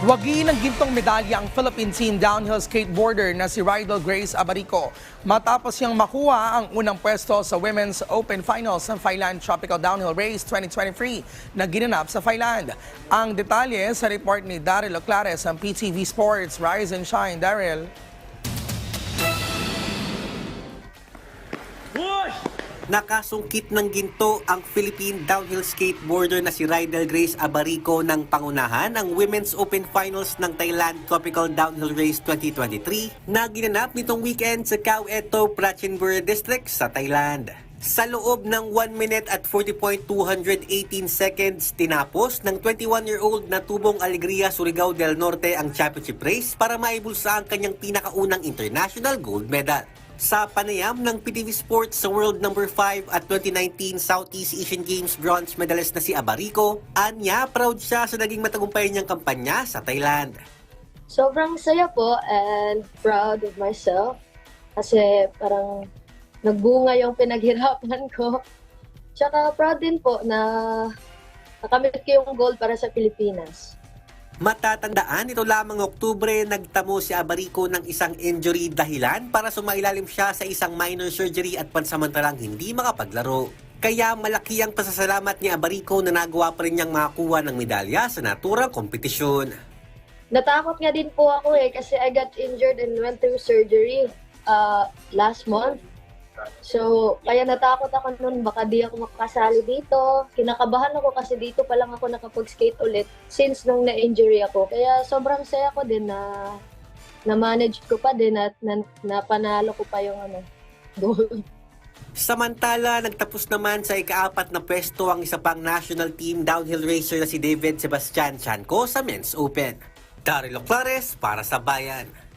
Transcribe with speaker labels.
Speaker 1: Wagi ng gintong medalya ang Philippine teen downhill skateboarder na si Rydell Grace Abarico matapos niyang makuha ang unang pwesto sa Women's Open Finals ng Thailand Tropical Downhill Race 2023 na ginanap sa Thailand. Ang detalye sa report ni Daryl Oclares ng PTV Sports. Rise and Shine, Daryl.
Speaker 2: Nakasungkit ng ginto ang Philippine downhill skateboarder na si Rydell Grace Abarico ng pangunahan ng Women's Open Finals ng Thailand Tropical Downhill Race 2023 na ginanap nitong weekend sa Khao Eto, Prachinburi District sa Thailand. Sa loob ng 1 minute at 40.218 seconds, tinapos ng 21-year-old na tubong Alegria Surigao del Norte ang championship race para maibulsa ang kanyang pinakaunang international gold medal. Sa panayam ng PTV Sports sa World Number 5 at 2019 Southeast Asian Games bronze medalist na si Abarico, anya proud siya sa naging matagumpay niyang kampanya sa Thailand.
Speaker 3: Sobrang saya po and proud of myself kasi parang nagbunga yung pinaghirapan ko. Tsaka proud din po na nakamit ko yung gold para sa Pilipinas.
Speaker 2: Matatandaan, ito lamang Oktubre, nagtamo si Abarico ng isang injury dahilan para sumailalim siya sa isang minor surgery at pansamantalang hindi makapaglaro. Kaya malaki ang pasasalamat ni Abarico na nagawa pa rin niyang makakuha ng medalya sa naturang kompetisyon.
Speaker 3: Natakot nga din po ako eh kasi I got injured and went through surgery uh, last month. So, kaya natakot ako noon, baka di ako makakasali dito. Kinakabahan ako kasi dito pa lang ako nakapag-skate ulit since nung na-injury ako. Kaya sobrang saya ko din na na-manage ko pa din at na, napanalo ko pa yung ano, gold.
Speaker 2: Samantala, nagtapos naman sa ikaapat na pwesto ang isa pang national team downhill racer na si David Sebastian Chanco sa Men's Open. Daryl Oclares para sa Bayan.